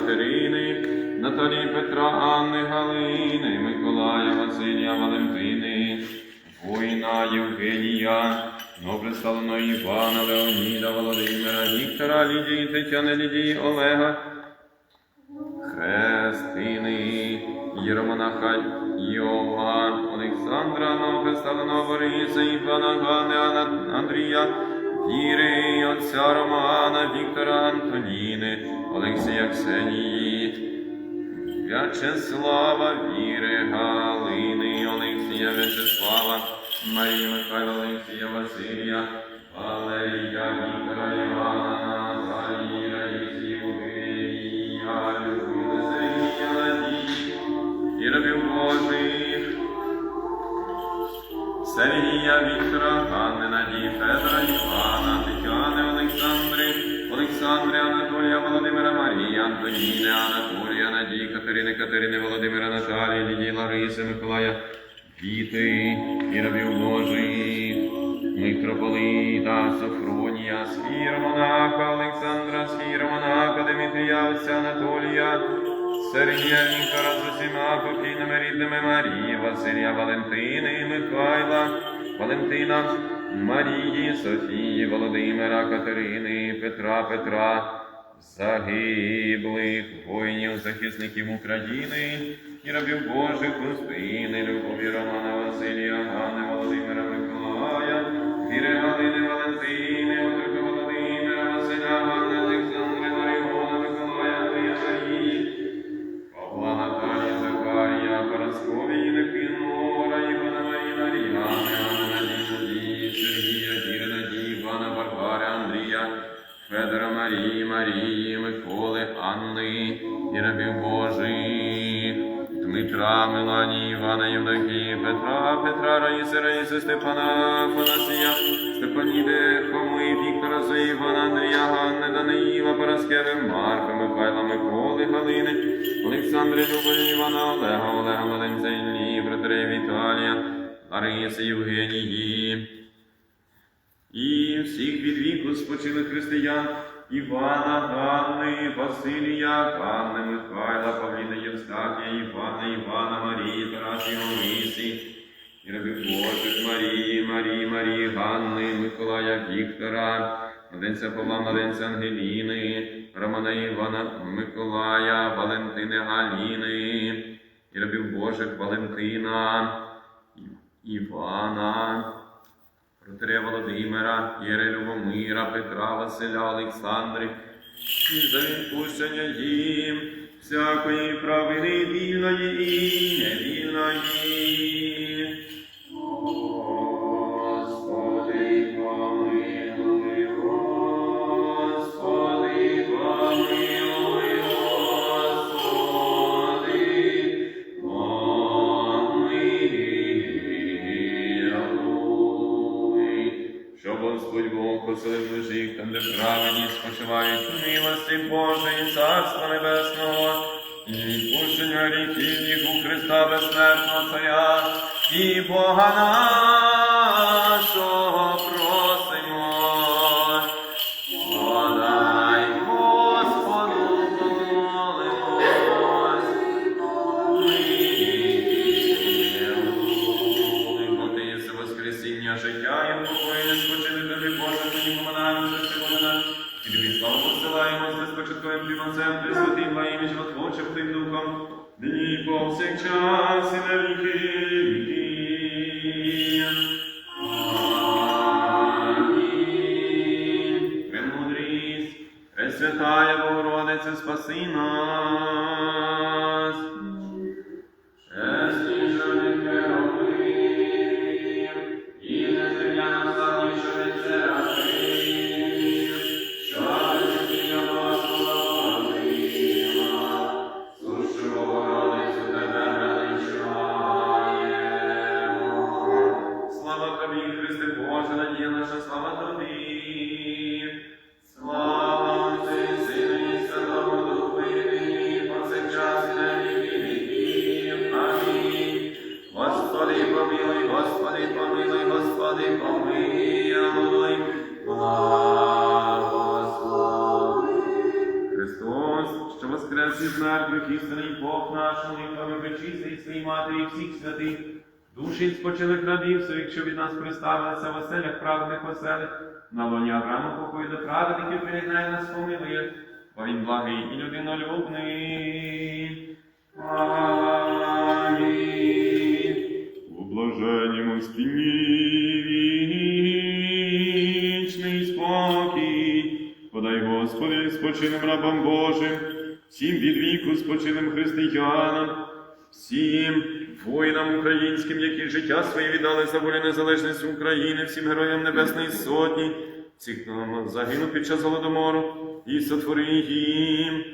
Катерини, Наталії Петра, Анни, Галини, Миколая, Василія, Валентини, воїна Євгенія, новопредставленого Івана, Леоніда, Володимира, Віктора, Лідії, Тетяни, Лідії, Олега, Хрестини, Єромонаха Йоанн, Олександра, новопредставленого Бориса, Івана, Ганни, Андрія, Віри, отця Романа, Віктора, Антоніни, Олексія Ксенії, В'ячеслава, Віри, Галини, Олексія, В'ячеслава, Марії Михайла, Олексія, Василія, Валерія, Віктора, Івана, Раїсі, Євгенія, Людмили, Сергія, Надії, і рабів Божих, Сергія, Віктора, Ганни, Надії, Федора, Івана, Тетяни, Олександри, Володимира, Антоніни, Анатолія, Надії, Катерини, Катерини, Володимира, Наталії, Лідії, Лариси, Миколая, Віти, і рабів Божих, митрополита, Софронія, Схіромонаха, Олександра, Схіромонаха, Дмитрія, отця Анатолія, Сергія Віктора з усіма покійними рідними Марії, Василія Валентини, Михайла, Валентина, Марії, Софії, Володимира, Катерини, Петра, Петра, загиблих воїнів, захисників України і рабів Божих, Господини, Любові, Романа, Василія, Ганни, Володимира, Миколая, Віри, Галини, Валентини, Марії, Марії, Миколи, Анни, і рабів Божих, Дмитра, Меланії, Івана, Євдокії, Петра, Петра, Раїси, Раїси, Степана, Фанасія, Степаніди, Хоми, Віктора, Івана, Андрія, Ганни, Даниїла, Параскеви, Марка, Михайла, Миколи, Галини, Олександри, Любові, Івана, Олега, Олега, Валенця, Іллі, Братрея, Віталія, Лариси, Євгенії, і всіх від віку спочилих християн Івана, Ганни, Василія, Ганни, Михайла, Павліна, Євстахія, Івана, Івана, Марії, Тарасі, Олисі, і рабів Божих Марії, Марії, Марії, Ганни, Миколая, Віктора, Младенця Павла, Младенця Ангеліни, Романа Івана, Миколая, Валентини Галіни, і рабів Божих Валентина, Івана, Протеря Володимира, Єре Любомира, Петра, Василя, Олександри, і за відпущення їм всякої правини вільної і невільної. Господь Бог поселив душі, там, де праведні спочивають милості Божої, Царства Небесного, і відпущення гріхів їх у Христа безсмертного Царя, і Бога Боже, тоді поминаємо за все Бога. І тобі славу посилаємо з безпочатковим Пріманцем, Пресвятим во ім'я животворчим Тим Духом, нині і повсякчас і на віки віків. Амінь. Пресвятая Богородице, спаси нас. Істинний Бог наш, молитвами причистий своїй матері і всіх святих, душі спочилих рабів своїх, що від нас приставилися в оселях праведних оселях, на лоні Авраама покою до праведників приєднає нас помилує, бо він благий і людинолюбний. Амінь. У блаженнім спині вічний спокій. Подай, Господи, спочинем рабам Божим, всім від віку спочиним християнам, всім воїнам українським, які життя своє віддали за волю незалежності України, всім героям Небесної Сотні, всіх, хто загинув під час голодомору, і сотвори їм